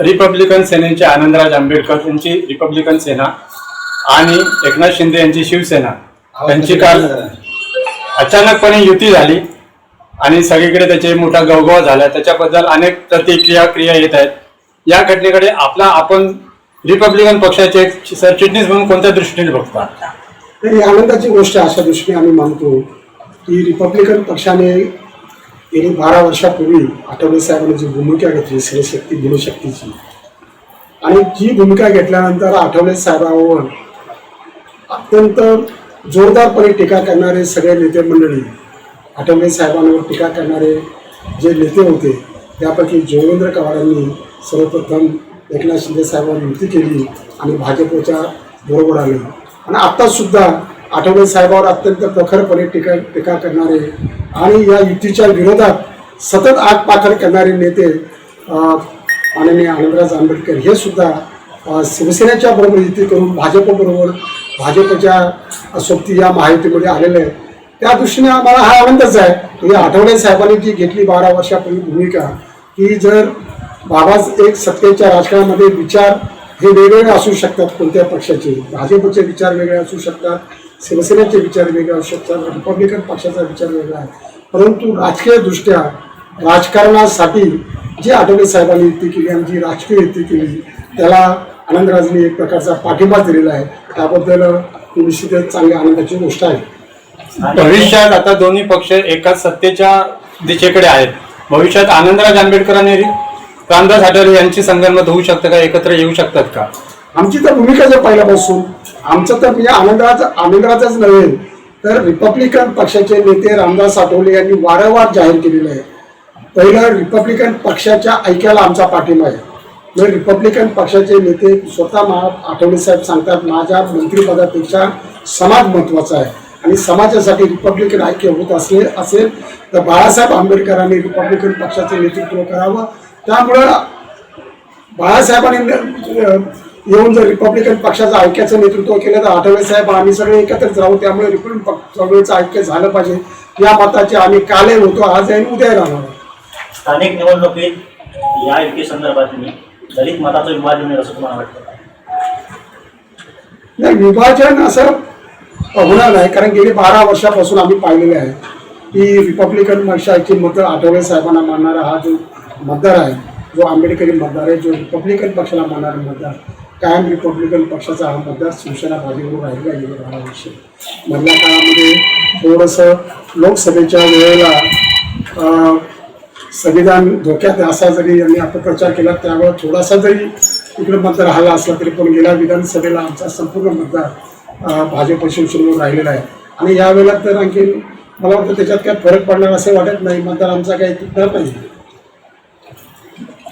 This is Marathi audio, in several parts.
रिपब्लिकन सेनेचे आनंदराज आंबेडकर यांची रिपब्लिकन सेना आणि एकनाथ शिंदे यांची शिवसेना. त्यांची काल अचानकपणे युती झाली आणि सगळीकडे त्याचे मोठा गवगव झाला. त्याच्याबद्दल अनेक प्रतिक्रिया क्रिया येत आहेत. या घटनेकडे आपला आपण रिपब्लिकन पक्षाचे सरचिटणीस म्हणून कोणत्या दृष्टीने बघता आनंदाची गोष्ट अशा दृष्टीने आम्ही मानतो की रिपब्लिकन पक्षाने गेली बारा वर्षापूर्वी आठवले साहेबांनी जी भूमिका घेतली स्त्रीशक्ती गुणशक्तीची. आणि जी भूमिका घेतल्यानंतर आठवले साहेबांवर अत्यंत जोरदारपणे टीका करणारे सगळे नेते मंडळी आठवले साहेबांवर टीका करणारे जे नेते होते त्यापैकी जोगेंद्र कवाडांनी सर्वप्रथम एकनाथ शिंदे साहेबांवर युती केली आणि भाजपच्या बरोबर आले. आणि आत्तासुद्धा आठवले साहेबावर अत्यंत प्रखरपणे टीका टीका करणारे आणि या युतीच्या विरोधात सतत आगपाखर करणारे नेते माननीय आनंदराज आंबेडकर हे सुद्धा शिवसेनेच्या बरोबर युती करून भाजपबरोबर भाजपच्या सोबती या महायुतीमध्ये आलेले आहेत. त्या दृष्टीने आम्हाला हा आनंदच आहे. की आठवले साहेबांनी जी घेतली बारा वर्षापूर्वी भूमिका की जर बाबा एक सत्तेच्या राजकारणामध्ये विचार हे वेगवेगळे असू शकतात कोणत्या पक्षाचे भाजपचे विचार वेगळे असू शकतात शिवसेनेचे विचार वेगळे असू शकतात रिपब्लिकन पक्षाचा विचार वेगळा आहे. परंतु राजकीय दृष्ट्या राजकारणासाठी जी आठवले साहेबांनी युती केली आणि जी राजकीय युती केली त्याला आनंदराजनी एक प्रकारचा पाठिंबा दिलेला आहे. त्याबद्दल ही निश्चितच चांगली आनंदाची गोष्ट आहे. भविष्यात आता दोन्ही पक्ष एकाच सत्तेच्या दिशेकडे आहेत. भविष्यात आनंदराज आंबेडकर आणि रामदास आठवले यांची संगणमत होऊ शकतं का? एकत्र येऊ शकतात का? आमची तर भूमिका जर पहिल्यापासून. आमचं तर म्हणजे आनंदराज आनंदराजच नव्हे तर रिपब्लिकन पक्षाचे नेते रामदास आठवले यांनी वारंवार जाहीर केलेलं आहे. पहिलं रिपब्लिकन पक्षाच्या ऐक्याला आमचा पाठिंबा आहे. म्हणजे रिपब्लिकन पक्षाचे नेते स्वतः महा आठवले साहेब सांगतात माझ्या मंत्रिपदापेक्षा समाज महत्त्वाचा आहे आणि समाजासाठी रिपब्लिकन ऐक्य होत असले असेल तर बाळासाहेब आंबेडकरांनी रिपब्लिकन पक्षाचं नेतृत्व करावं. त्यामुळं बाळासाहेबांनी येऊन जर रिपब्लिकन पक्षाचं ऐक्याचं नेतृत्व केलं तर आठवले साहेब आम्ही सगळे एकत्रच राहू त्यामुळे रिपब्लिकन चळवळीचं ऐक्य झालं पाहिजे. या मताचे आम्ही काले होतो आज आणि उद्या राहणार. स्थानिक निवडणुकीत या युती संदर्भात मी दलित मताचं विभाजन असं तुम्हाला वाटतं? नाही विभाजन असं होणार नाही कारण गेली बारा वर्षापासून आम्ही पाहिलेले आहे. की रिपब्लिकन पक्षाची मतं आठवले साहेबांना मानणारा हा जो मतदार आहे जो आंबेडकरी मतदार आहे जो रिपब्लिकन पक्षाला मानणारा मतदार कायम रिपब्लिकन पक्षाचा हा मतदार शिवसेना भाजपवर राहिला गेले बारा विषय. मधल्या काळामध्ये थोडंसं लोकसभेच्या वेळेला संविधान धोक्यात असा जरी यांनी अपप्रचार केला त्यावेळेला थोडासा जरी इकडे मतदार राहिला असला तरी पण गेल्या विधानसभेला आमचा संपूर्ण मतदार भाजप शिवसेनेवर राहिलेला आहे. आणि यावेळेला तर आणखी मला वाटतं त्याच्यात काय फरक पडणार असं वाटत नाही मतदार आमचा काही तुटणार नाही.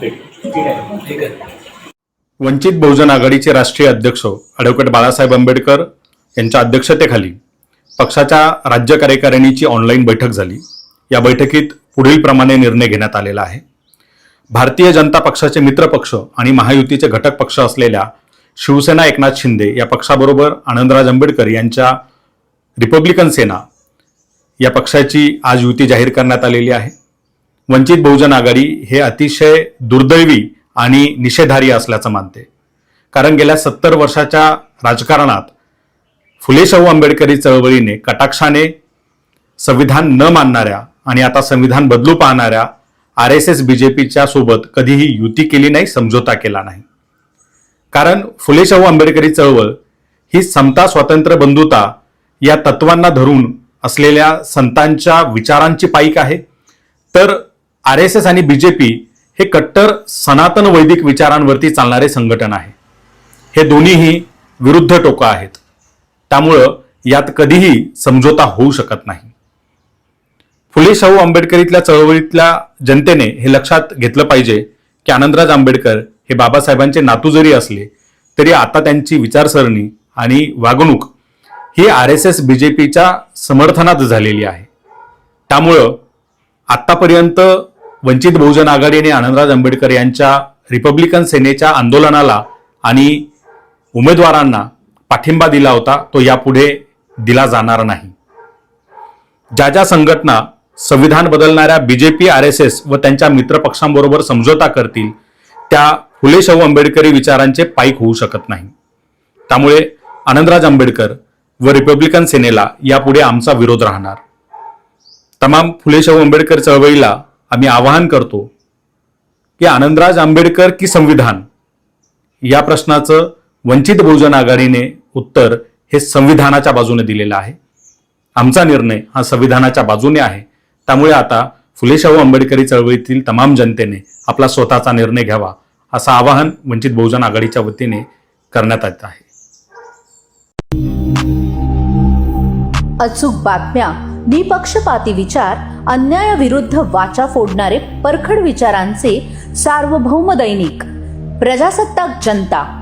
ठीक आहे. ठीक आहे. वंचित बहुजन आघाडीचे राष्ट्रीय अध्यक्ष ॲडव्होकेट बाळासाहेब आंबेडकर यांच्या अध्यक्षतेखाली पक्षाच्या राज्य कार्यकारिणीची ऑनलाईन बैठक झाली. या बैठकीत पुढील प्रमाणे निर्णय घेण्यात आलेला आहे. भारतीय जनता पक्षाचे मित्रपक्ष आणि महायुतीचे घटक पक्ष असलेल्या शिवसेना एकनाथ शिंदे या पक्षाबरोबर आनंदराज आंबेडकर यांच्या रिपब्लिकन सेना या पक्षाची आज युती जाहीर करण्यात आलेली आहे. वंचित बहुजन आघाडी हे अतिशय दुर्दैवी आणि निषेधार्ह असल्याचं मानते. कारण गेल्या सत्तर वर्षाच्या राजकारणात फुले शाहू आंबेडकरी चळवळीने कटाक्षाने संविधान न मानणाऱ्या आणि आता संविधान बदलू पाहणाऱ्या आर एस एस बीजेपीच्या सोबत कधीही युती केली नाही समझोता केला नाही. कारण फुले शाहू आंबेडकरी चळवळ ही समता स्वातंत्र्य बंधुता या तत्वांना धरून असलेल्या संतांच्या विचारांची पाईक आहे. तर आर एस एस आणि बीजेपी हे कट्टर सनातन वैदिक विचारांवरती चालणारे संघटन आहे. हे दोन्हीही विरुद्ध टोकं आहेत. त्यामुळं यात कधीही समझोता होऊ शकत नाही. फुले शाहू आंबेडकरीतल्या चळवळीतल्या जनतेने हे लक्षात घेतलं पाहिजे की आनंदराज आंबेडकर हे बाबासाहेबांचे नातू जरी असले तरी आता त्यांची विचारसरणी आणि वागणूक ही आर एस एस बीजेपीच्या समर्थनात झालेली आहे. त्यामुळं आतापर्यंत वंचित बहुजन आघाडी आणि आनंदराज आंबेडकर यांच्या रिपब्लिकन सेनेच्या आंदोलनाला आणि उमेदवारांना पाठिंबा दिला होता तो यापुढे दिला जाणार नाही. ज्या ज्या संघटना संविधान बदलणाऱ्या बीजेपी आर एस एस व त्यांच्या मित्रपक्षांबरोबर समझोता करतील त्या फुले शाहू आंबेडकरी विचारांचे पाईक होऊ शकत नाही. त्यामुळे आनंदराज आंबेडकर व रिपब्लिकन सेनेला यापुढे आमचा विरोध राहणार. तमाम फुले शाहू आंबेडकर चळवळीला आम्ही आवाहन करतो की आनंदराज आंबेडकर की संविधान? या प्रश्नाचं वंचित बहुजन आघाडीने उत्तर हे संविधानाच्या बाजूने दिलेलं आहे. आमचा निर्णय हा संविधानाच्या बाजूने आहे. त्यामुळे आता फुले शाहू आंबेडकरी चळवळीतील तमाम जनतेने आपला स्वतःचा निर्णय घ्यावा असं आवाहन वंचित बहुजन आघाडीच्या वतीने करण्यात येत आहे. अचूक बातम्या निपक्षपाती विचार अन्यायाविरुद्ध वाचा फोडणारे परखड विचारांचे सार्वभौम दैनिक. प्रजासत्ताक जनता.